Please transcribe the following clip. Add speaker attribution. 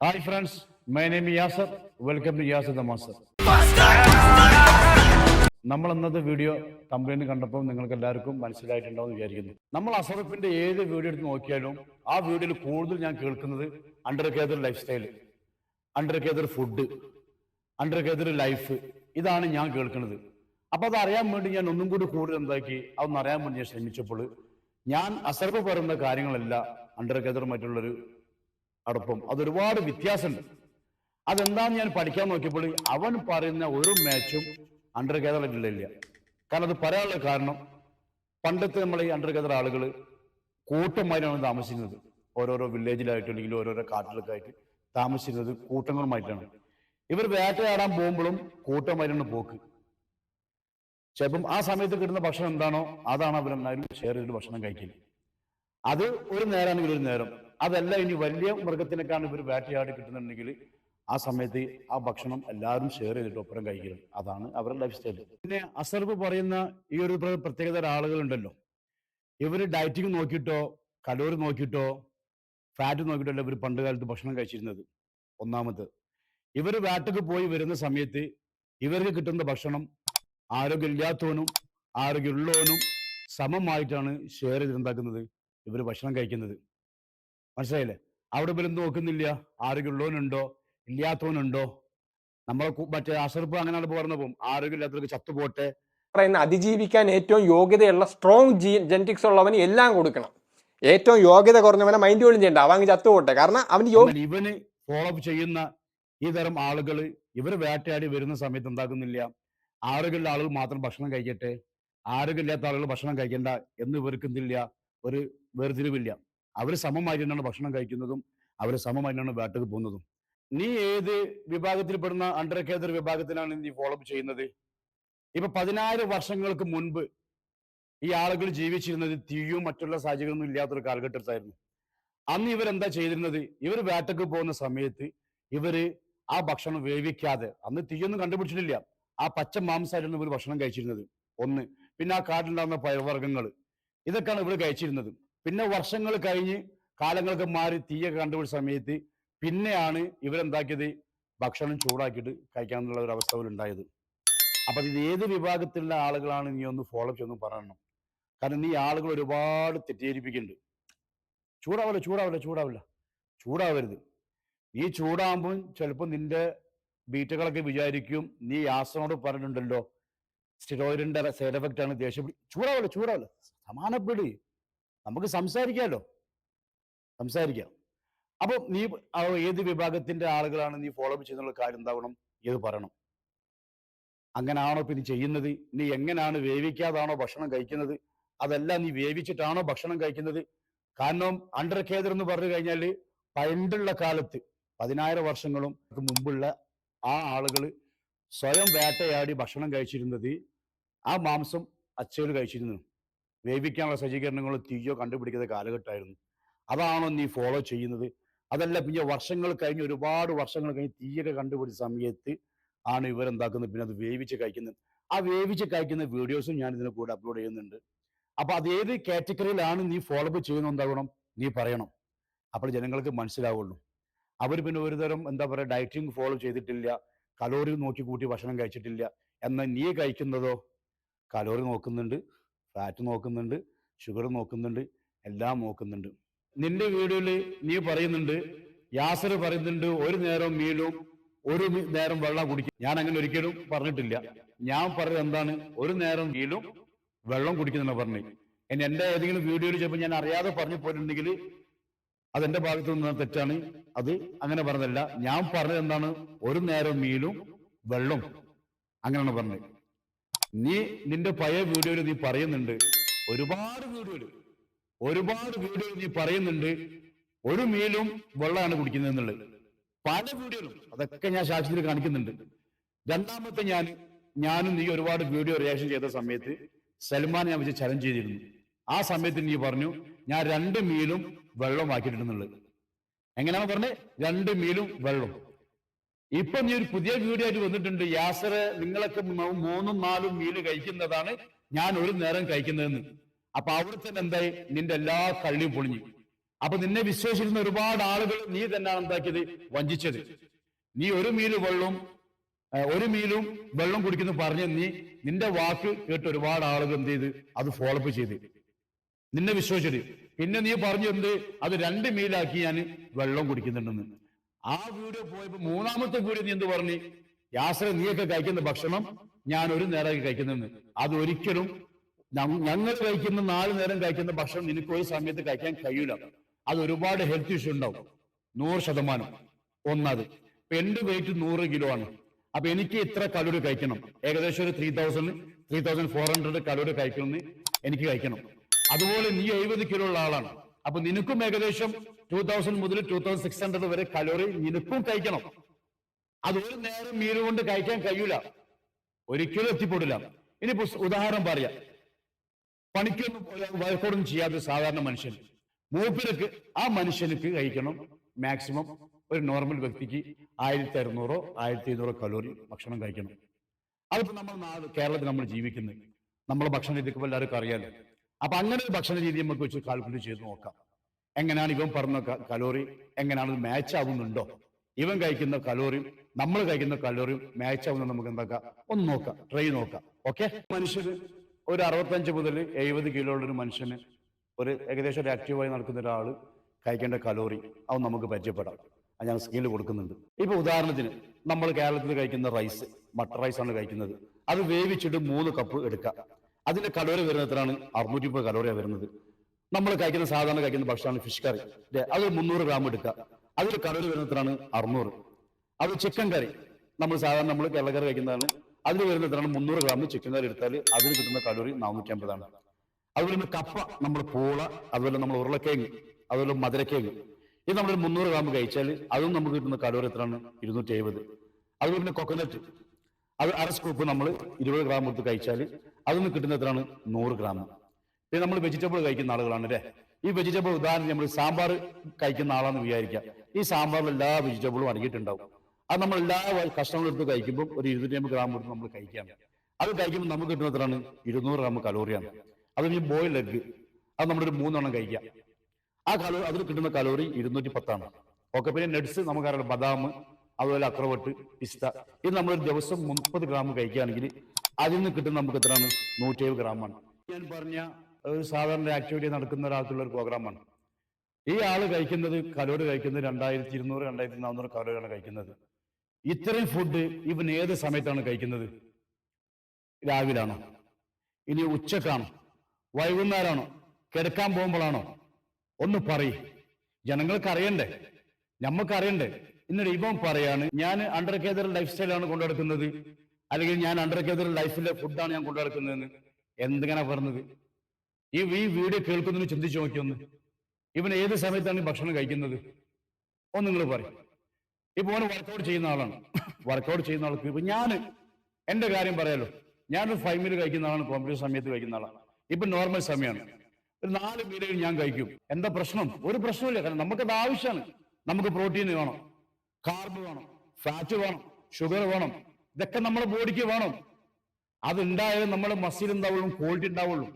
Speaker 1: Hi friends my name Yasar welcome to Yasar the master നമ്മൾ ഇന്നത്തെ video company കണ്ടപ്പോൾ നിങ്ങൾക്ക് എല്ലാവർക്കും മനസ്സിലായിട്ടുണ്ടാവും വിചാരിക്കുന്നു. നമ്മൾ അസറഫിന്റെ ഏത് വീഡിയോ എടുത്ത് നോക്കിയാലും ആ വീഡിയോയിൽ കൂടുതൽ ഞാൻ കേൾക്കുന്നത് അണ്ടർ കേദർ ലൈഫ് സ്റ്റൈൽ അണ്ടർ കേദർ ഫുഡ് അണ്ടർ കേദർ ലൈഫ് ഇതാണ് ഞാൻ കേൾക്കുന്നത്. അപ്പൊ അത് അറിയാൻ വേണ്ടി ഞാൻ ഒന്നും കൂടി കൂടുതൽ എന്താക്കി അതൊന്നറിയാൻ വേണ്ടി ഞാൻ ശ്രമിച്ചപ്പോൾ ഞാൻ അസറഫ് പറയുന്ന കാര്യങ്ങളല്ല അണ്ടർ കേദർ മറ്റുള്ളൊരു അടുപ്പം. അതൊരുപാട് വ്യത്യാസമുണ്ട്. അതെന്താന്ന് ഞാൻ പഠിക്കാൻ നോക്കിയപ്പോൾ അവൻ പറയുന്ന ഒരു മാച്ചും അണ്ടർ കേരളത്തിലില്ല കാരണം അത് പറയാനുള്ള കാരണം പണ്ടത്തെ നമ്മൾ ഈ അണ്ടർ കേരള ആളുകൾ കൂട്ടമായിട്ടാണ് താമസിക്കുന്നത് ഓരോരോ വില്ലേജിലായിട്ട് അല്ലെങ്കിൽ ഓരോരോ കാട്ടിലൊക്കെ ആയിട്ട് താമസിക്കുന്നത് കൂട്ടങ്ങളുമായിട്ടാണ്. ഇവർ വേട്ടയാടാൻ പോകുമ്പോഴും കൂട്ടമായിട്ടാണ് പോക്ക്. ചിലപ്പം ആ സമയത്ത് കിട്ടുന്ന ഭക്ഷണം എന്താണോ അതാണ് അവരെന്നാലും ഷെയർ ചെയ്തിട്ട് ഭക്ഷണം കഴിക്കുന്നത് അത് ഒരു നേരമാണെങ്കിൽ ഒരു നേരം. അതല്ല ഇനി വലിയ മൃഗത്തിനൊക്കെയാണ് ഇവർ വേട്ടയാടി കിട്ടുന്നുണ്ടെങ്കിൽ ആ സമയത്ത് ആ ഭക്ഷണം എല്ലാവരും ഷെയർ ചെയ്തിട്ട് ഒപ്പരം കഴിക്കണം അതാണ് അവരുടെ ലൈഫ് സ്റ്റൈൽ പിന്നെ അസർബ് പറയുന്ന ഈ ഒരു പ്രത്യേകത ആളുകളുണ്ടല്ലോ. ഇവർ ഡയറ്റിങ് നോക്കിയിട്ടോ കലോറി നോക്കിയിട്ടോ ഫാറ്റ് നോക്കിയിട്ടല്ല ഇവർ പണ്ട് കാലത്ത് ഭക്ഷണം കഴിച്ചിരുന്നത്. ഒന്നാമത് ഇവർ വേട്ടക്ക് പോയി വരുന്ന സമയത്ത് ഇവർക്ക് കിട്ടുന്ന ഭക്ഷണം ആരോഗ്യമില്ലാത്തവനും ആരോഗ്യമുള്ളവനും സമമായിട്ടാണ് ഷെയർ ചെയ്തുണ്ടാക്കുന്നത് ഇവർ ഭക്ഷണം കഴിക്കുന്നത്. മനസ്സിലായില്ലേ? അവിടെ ഇവരും നോക്കുന്നില്ല? ആരോഗ്യമുള്ളവനുണ്ടോ? ഇല്ലാത്തവനുണ്ടോ? നമ്മളെ മറ്റേ അസർപ്പ് അങ്ങനെയാണ് പറഞ്ഞു പോകും ആരോഗ്യമില്ലാത്തവർക്ക് ചത്തുപോട്ടെ?
Speaker 2: പറയുന്ന അതിജീവിക്കാൻ ഏറ്റവും യോഗ്യതയുള്ള സ്ട്രോങ് ജീ ജെനറ്റിക്സ് ഉള്ളവന് എല്ലാം കൊടുക്കണം. ഏറ്റവും യോഗ്യത കുറഞ്ഞവനെ മൈൻഡ് പോലും ചെയ്യണ്ട. അവൻ ചത്തുപോട്ടെ. കാരണം അവന്
Speaker 1: ഇവന് ഫോളോ അപ്പ് ചെയ്യുന്ന ഈ തരം ആളുകൾ ഇവർ വേട്ടയാടി വരുന്ന സമയത്ത് എന്താക്കുന്നില്ല? ആരോഗ്യമുള്ള ആളുകൾ മാത്രം ഭക്ഷണം കഴിക്കട്ടെ? ആരോഗ്യമില്ലാത്ത ആളുകൾ ഭക്ഷണം കഴിക്കണ്ട എന്ന് ഇവർക്ക് എന്തില്ല? ഒരു വേർതിരിവില്ല. അവർ സമമായിട്ടാണ് ഭക്ഷണം കഴിക്കുന്നതും അവർ സമമായിട്ടാണ് വേട്ടക്ക് പോകുന്നതും. നീ ഏത് വിഭാഗത്തിൽപ്പെടുന്ന അണ്ടർ കേദർ വിഭാഗത്തിലാണ് നീ ഫോളോ അപ്പ് ചെയ്യുന്നത്? ഇപ്പൊ പതിനായിരം വർഷങ്ങൾക്ക് മുൻപ് ഈ ആളുകൾ ജീവിച്ചിരുന്നത് തീയും മറ്റുള്ള സാഹചര്യമൊന്നും ഇല്ലാത്തൊരു കാലഘട്ടത്തിലായിരുന്നു. അന്ന് ഇവരെന്താ ചെയ്തിരുന്നത്? ഇവർ വേട്ടക്ക് പോകുന്ന സമയത്ത് ഇവർ ആ ഭക്ഷണം വേവിക്കാതെ അന്ന് തീയൊന്നും കണ്ടുപിടിച്ചിട്ടില്ല. ആ പച്ച മാംസമായിരുന്നു ഇവർ ഭക്ഷണം കഴിച്ചിരുന്നത്. ഒന്ന് പിന്നെ ആ കാട്ടിലുണ്ടാകുന്ന പഴവർഗങ്ങൾ ഇതൊക്കെയാണ് ഇവർ കഴിച്ചിരുന്നത്. പിന്നെ വർഷങ്ങൾ കഴിഞ്ഞ് കാലങ്ങൾക്ക് മാറി തീയൊക്കെ കണ്ടുപിടിച്ച സമയത്ത് പിന്നെയാണ് ഇവരെന്താക്കിയത്? ഭക്ഷണം ചൂടാക്കിയിട്ട് കഴിക്കാനുള്ള ഒരു അവസ്ഥ ഉണ്ടായത് അപ്പൊ ഇത് ഏത് വിഭാഗത്തിലുള്ള ആളുകളാണ് നീ ഒന്ന് ഫോളോ ചെയ്തൊന്ന് പറയണം. കാരണം നീ ആളുകൾ ഒരുപാട് തെറ്റിദ്ധരിപ്പിക്കുന്നുണ്ട്. ചൂടാവില്ല ചൂടാവില്ല ചൂടാവില്ല. ചൂടാവരുത്. നീ ചൂടാകുമ്പോൾ ചിലപ്പോൾ നിന്റെ ബീറ്റകളൊക്കെ വിചാരിക്കും നീ യാസനോട് പറഞ്ഞിട്ടുണ്ടല്ലോ സ്റ്റിറോയിഡിന്റെ സൈഡ് എഫക്റ്റ് ആണ് ദേഷ്യം പിടി- ചൂടാവില്ല ചൂടാവില്ല. സമാനപ്പെടി നമുക്ക് സംസാരിക്കാമല്ലോ സംസാരിക്കാം. അപ്പൊ നീ ഏത് വിഭാഗത്തിന്റെ ആളുകളാണ് നീ ഫോളോ അപ്പ് ചെയ്യുന്നുള്ള കാര്യം എന്താവണം? ഇത് പറയണം. അങ്ങനാണോ ഇപ്പൊ നീ ചെയ്യുന്നത്? നീ എങ്ങനെയാണ് വേവിക്കാതാണോ ഭക്ഷണം കഴിക്കുന്നത്? അതല്ല നീ വേവിച്ചിട്ടാണോ ഭക്ഷണം കഴിക്കുന്നത്? കാരണം അണ്ടർ കേദർ എന്ന് പറഞ്ഞു കഴിഞ്ഞാൽ പണ്ടുള്ള കാലത്ത് പതിനായിരം വർഷങ്ങളും മുമ്പുള്ള ആ ആളുകൾ സ്വയം വേട്ടയാടി ഭക്ഷണം കഴിച്ചിരുന്നത് ആ മാംസം അച്ചയിൽ കഴിച്ചിരുന്നു. വേവിക്കാനുള്ള സജ്ജീകരണങ്ങളോ തീയോ കണ്ടുപിടിക്കുന്ന കാലഘട്ടമായിരുന്നു. അതാണോ നീ ഫോളോ ചെയ്യുന്നത്? അതല്ല പിന്നെ വർഷങ്ങൾ കഴിഞ്ഞ് ഒരുപാട് വർഷങ്ങൾ കഴിഞ്ഞ് തീയൊക്കെ കണ്ടുപിടിച്ച സമയത്ത് ആണ് ഇവരെന്താക്കുന്നത്? പിന്നെ അത് വേവിച്ച് കഴിക്കുന്നത്. ആ വേവിച്ച് കഴിക്കുന്ന വീഡിയോസും ഞാൻ ഇതിന് കൂടെ അപ്ലോഡ് ചെയ്യുന്നുണ്ട്. അപ്പൊ അത് ഏത് കാറ്റഗറിയിലാണ് നീ ഫോളോ അപ്പ് ചെയ്യുന്ന എന്താകണം നീ പറയണം. അപ്പോൾ ജനങ്ങൾക്ക് മനസ്സിലാവുള്ളൂ. അവർ പിന്നെ ഒരുതരം എന്താ പറയുക ഡയറ്റിംഗ് ഫോളോ ചെയ്തിട്ടില്ല. കലോറി നോക്കി കൂട്ടി ഭക്ഷണം കഴിച്ചിട്ടില്ല. എന്നാൽ നീ കഴിക്കുന്നതോ? കലോറി നോക്കുന്നുണ്ട്. ഫാറ്റ് നോക്കുന്നുണ്ട് ഷുഗർ നോക്കുന്നുണ്ട് എല്ലാം നോക്കുന്നുണ്ട്. നിന്റെ വീഡിയോയിൽ നീ പറയുന്നുണ്ട് യാസർ പറയുന്നുണ്ട് ഒരു നേരം മീനും ഒരു നേരം വെള്ളം കുടിക്കും ഞാൻ അങ്ങനെ ഒരിക്കലും പറഞ്ഞിട്ടില്ല. ഞാൻ പറഞ്ഞത് എന്താണ്? ഒരു നേരം മീനും വെള്ളം കുടിക്കുന്ന പറഞ്ഞു. ഇനി എന്റെ ഏതെങ്കിലും വീഡിയോയിൽ ചിലപ്പോൾ ഞാൻ അറിയാതെ പറഞ്ഞു പോയിട്ടുണ്ടെങ്കിൽ അത് എന്റെ ഭാഗത്തു നിന്ന് തെറ്റാണ്. അത് അങ്ങനെ പറഞ്ഞതല്ല. ഞാൻ പറഞ്ഞത് എന്താണ്? ഒരു നേരം മീനും വെള്ളം. അങ്ങനെയാണ് പറഞ്ഞത്. നീ നിന്റെ പഴയ വീഡിയോയിൽ നീ പറയുന്നുണ്ട്. ഒരുപാട് വീഡിയോയിൽ ഒരുപാട് വീഡിയോയിൽ നീ പറയുന്നുണ്ട്. ഒരു മീലും വെള്ളമാണ് കുടിക്കുന്നത് എന്നുള്ളത് പല വീഡിയോയിലും അതൊക്കെ ഞാൻ സാക്ഷ്യത്തിൽ കാണിക്കുന്നുണ്ട്. രണ്ടാമത്തെ ഞാൻ ഞാനും നീ ഒരുപാട് വീഡിയോ റിയാക്ഷൻ ചെയ്ത സമയത്ത് സൽമാൻ ഞാൻ വെച്ച് ചലഞ്ച് ചെയ്തിരുന്നു. ആ സമയത്ത് നീ പറഞ്ഞു ഞാൻ രണ്ട് മീലും വെള്ളം ആക്കിയിട്ടുണ്ടെന്നുള്ളത് എങ്ങനെയാണ് പറഞ്ഞത് രണ്ട് മീലും വെള്ളം ഇപ്പൊ നീ ഒരു പുതിയ വീഡിയോ ആയിട്ട് വന്നിട്ടുണ്ട്. യാസറ് നിങ്ങളൊക്കെ മൂന്നും നാലും മീൽ കഴിക്കുന്നതാണ് ഞാൻ ഒരു നേരം കഴിക്കുന്നതെന്ന്. അപ്പൊ അവിടെ തന്നെ എന്തായി? നിന്റെ എല്ലാ കള്ളിയും പൊളിഞ്ഞു. അപ്പൊ നിന്നെ വിശ്വസിച്ചിരുന്ന ഒരുപാട് ആളുകൾ നീ തന്നെയാണ് എന്താക്കിയത്? വഞ്ചിച്ചത്. നീ ഒരു മീൽ വെള്ളം ഒരു മീലും വെള്ളം കുടിക്കുന്നു പറഞ്ഞ് നീ നിന്റെ വാക്ക് കേട്ട് ഒരുപാട് ആളുകൾ എന്ത് ചെയ്ത്? അത് ഫോളോപ്പ് ചെയ്ത്. നിന്നെ വിശ്വസിച്ചിട്ട്. പിന്നെ നീ പറഞ്ഞു എന്ത്? അത് രണ്ട് മീലാക്കി ഞാൻ വെള്ളം കുടിക്കുന്നുണ്ടെന്ന്. ആ വീഡിയോ പോയപ്പോ മൂന്നാമത്തെ വീഡിയോ നീ എന്ത് പറഞ്ഞു? യാസര നീയൊക്കെ കഴിക്കുന്ന ഭക്ഷണം ഞാൻ ഒരു നേരം കഴിക്കുന്നെന്ന്. അത് ഒരിക്കലും ഞങ്ങൾ കഴിക്കുന്ന നാല് നേരം കഴിക്കുന്ന ഭക്ഷണം നിനക്ക് ഒരു സമയത്ത് കഴിക്കാൻ കഴിയൂല. അത് ഒരുപാട് ഹെൽത്ത് ഇഷ്യൂ ഉണ്ടാവും. നൂറ് ശതമാനം. ഒന്നത്. എന്റെ വെയിറ്റ് നൂറ് കിലോ ആണ്. അപ്പൊ എനിക്ക് ഇത്ര കലോറി കഴിക്കണം. ഏകദേശം ഒരു three thousand three thousand four hundred calorie കഴിക്കണമെന്ന് എനിക്ക് കഴിക്കണം. അതുപോലെ നീ എഴുപത് കിലോ ഉള്ള ആളാണ്. അപ്പൊ നിനക്കും ഏകദേശം ടൂ തൗസൻഡ് മുതൽ ടൂ തൗസൻഡ് സിക്സ് ഹൺഡ്രഡ് വരെ കലോറി നിനക്കും കഴിക്കണം. അത് ഒരു നേരം മീൻ കൊണ്ട് കഴിക്കാൻ കഴിയൂല. ഒരിക്കലും എത്തിപ്പെടില്ല. ഇനി ഉദാഹരണം പറയാം. പണിക്കൊന്നും വയക്കോടൊന്നും ചെയ്യാത്ത സാധാരണ മനുഷ്യൻ. മൂപ്പർക്ക് ആ മനുഷ്യനക്ക് കഴിക്കണം മാക്സിമം ഒരു നോർമൽ വ്യക്തിക്ക് ആയിരത്തി അറുന്നൂറോ ആയിരത്തി എഴുന്നൂറോ കലോറി ഭക്ഷണം കഴിക്കണം. അതിപ്പോ നമ്മൾ കേരളത്തിൽ നമ്മൾ ജീവിക്കുന്നത് നമ്മളെ ഭക്ഷണ രീതിക്ക് എല്ലാവർക്കും അറിയാലോ. അപ്പൊ അങ്ങനെ ഒരു ഭക്ഷണ രീതി നമുക്ക് വെച്ച് കാൽക്കുലേറ്റ് ചെയ്ത് നോക്കാം. എങ്ങനെയാണ് ഇവൻ പറഞ്ഞ കലോറി എങ്ങനെയാണ് മാച്ച് ആവുന്നുണ്ടോ? ഇവൻ കഴിക്കുന്ന കലോറിയും നമ്മൾ കഴിക്കുന്ന കലോറിയും മാച്ച് ആവുന്ന നമുക്ക് എന്താക്കാം? ഒന്ന് നോക്കാം ട്രൈ നോക്കാം ഓക്കെ മനുഷ്യന് ഒരു അറുപത്തഞ്ച് മുതൽ എഴുപത് കിലോ ഉള്ള ഒരു മനുഷ്യന് ഒരു ഏകദേശം ഒരു ആക്റ്റീവായി നടക്കുന്ന ഒരാൾ കഴിക്കേണ്ട കലോറി അത് നമുക്ക് പരിചയപ്പെടാം. അത് ഞാൻ സ്കീനിൽ കൊടുക്കുന്നുണ്ട്. ഇപ്പൊ ഉദാഹരണത്തിന് നമ്മൾ കേരളത്തിൽ കഴിക്കുന്ന റൈസ് മട്ടർ റൈസ് ആണ് കഴിക്കുന്നത്. അത് വേവിച്ചിട്ട് മൂന്ന് കപ്പ് എടുക്കുക അതിന്റെ കലോറി വരുന്നത് എത്രയാണ്? അറുന്നൂറ്റി മുപ്പത് കലോറിയാണ് വരുന്നത്. നമ്മൾ കഴിക്കുന്ന സാധാരണ കഴിക്കുന്ന ഭക്ഷണമാണ് ഫിഷ് കറി? അത് മുന്നൂറ് ഗ്രാം എടുക്കുക. അതിൽ കലോറി എത്രയാണ്? അറുന്നൂറ്. അത് ചിക്കൻ കറി നമ്മൾ സാധാരണ നമ്മൾ കേരളക്കറി കഴിക്കുന്നതാണ്. അതിൽ എത്രയാണ്? മുന്നൂറ് ഗ്രാം ചിക്കൻ കറി എടുത്താൽ അതിൽ കിട്ടുന്ന കലോറി നാനൂറ്റി അമ്പതാണ് അതുപോലെ തന്നെ കപ്പ നമ്മൾ പൂള അതുപോലെ നമ്മൾ ഉരുളക്കിഴങ്ങ് അതുപോലെ മധുരക്കിഴങ്ങ്. ഇത് നമ്മൾ മുന്നൂറ് ഗ്രാം കഴിച്ചാൽ അതും നമുക്ക് കിട്ടുന്ന കലോറി എത്രയാണ്? ഇരുന്നൂറ്റി എഴുപത് അതുപോലെ പിന്നെ കൊക്കനട്ട് അത് അര സ്കൂപ്പ് നമ്മൾ ഇരുപത് ഗ്രാം എടുത്ത് കഴിച്ചാൽ അതൊന്നും കിട്ടുന്ന എത്രയാണ് നൂറ് ഗ്രാം പിന്നെ നമ്മൾ വെജിറ്റബിൾ കഴിക്കുന്ന ആളുകളാണ് അല്ലേ ഈ വെജിറ്റബിൾ ഉദാഹരണം നമ്മൾ സാമ്പാർ കഴിക്കുന്ന ആളാണെന്ന് വിചാരിക്കുക ഈ സാമ്പാറിൽ എല്ലാ വെജിറ്റബിളും അടങ്ങിയിട്ടുണ്ടാവും. അത് നമ്മൾ എല്ലാ കഷ്ണങ്ങളും എടുത്ത് കഴിക്കുമ്പോൾ ഒരു ഇരുന്നൂറ്റി അമ്പത് ഗ്രാം എടുത്ത് നമ്മൾ കഴിക്കാം അത് കഴിക്കുമ്പോൾ നമുക്ക് കിട്ടുന്ന എത്രയാണ് ഇരുന്നൂറ് ഗ്രാം കലോറിയാണ് അത് ഈ ബോയിൽ എഗ് അത് നമ്മളൊരു മൂന്നെണ്ണം കഴിക്കാം. ആ കലോറി അതിൽ കിട്ടുന്ന കലോറി ഇരുന്നൂറ്റി പത്താണ്. ഓക്കെ പിന്നെ നട്സ് നമുക്കറിയാം ബദാം അതുപോലെ അക്രവട്ട് പിസ്ത. ഇത് നമ്മൾ ദിവസം മുപ്പത് ഗ്രാം കഴിക്കുകയാണെങ്കിൽ അതിൽ നിന്ന് കിട്ടുന്ന നമുക്ക് എത്രയാണ്? നൂറ്റി ഏഴ് ഗ്രാമാണ്. ഞാൻ പറഞ്ഞ ഒരു സാധാരണ ആക്ടിവിറ്റി നടക്കുന്ന ഒരാൾക്കുള്ള ഒരു പ്രോഗ്രാമാണ് ഈ ആൾ കഴിക്കുന്നത് കലോറി കഴിക്കുന്നത് രണ്ടായിരത്തി ഇരുന്നൂറ് രണ്ടായിരത്തി നാനൂറ് കലോറിയാണ് കഴിക്കുന്നത്. ഇത്രയും ഫുഡ് ഇവൻ ഏത് സമയത്താണ് കഴിക്കുന്നത്? രാവിലാണോ? ഇനി ഉച്ചക്കാണോ? വൈകുന്നേരമാണോ? കിടക്കാൻ പോകുമ്പോഴാണോ? ഒന്ന് പറയ്. ജനങ്ങൾക്ക് അറിയണ്ടേ നമ്മൾക്ക് അറിയണ്ടേ എന്നിട്ട് ഇവൻ പറയാണ് ഞാൻ അണ്ടർ കേദർ ലൈഫ് സ്റ്റൈലാണ് കൊണ്ടുനടക്കുന്നത്. അല്ലെങ്കിൽ ഞാൻ അണ്ടർ കേദർ ലൈഫിലെ ഫുഡാണ് ഞാൻ കൊണ്ടുനടക്കുന്നതെന്ന് എന്തിങ്ങനെ പറഞ്ഞത്? ഈ ഈ വീഡിയോ കേൾക്കുന്നതിന് ചിന്തിച്ചു നോക്കിയൊന്ന് ഇവൻ ഏത് സമയത്താണ് ഭക്ഷണം കഴിക്കുന്നത്? ഒന്ന് നിങ്ങൾ പറയും. ഇപ്പൊ ഓന് വർക്കൗട്ട് ചെയ്യുന്ന ആളാണ്. വർക്കൗട്ട് ചെയ്യുന്ന ആൾക്ക് ഇപ്പൊ ഞാൻ എന്റെ കാര്യം പറയാലോ. ഞാനൊരു ഫൈവ് മീൽ കഴിക്കുന്ന ആളാണ് കോമ്പറ്റീഷൻ സമയത്ത് കഴിക്കുന്ന ആളാണ്. ഇപ്പൊ നോർമൽ സമയമാണ് ഒരു നാല് മീലുകൾ ഞാൻ കഴിക്കും. എന്താ പ്രശ്നം? ഒരു പ്രശ്നമില്ല കാരണം നമുക്കത് ആവശ്യമാണ്. നമുക്ക് പ്രോട്ടീൻ വേണം. കാർബ് വേണം. ഫാറ്റ് വേണം. ഷുഗർ വേണം. ഇതൊക്കെ നമ്മുടെ ബോഡിക്ക് വേണം. അതുണ്ടായാലും നമ്മുടെ മസിൽ ഉണ്ടാവുള്ളൂ ക്വാളിറ്റി ഉണ്ടാവുള്ളൂ.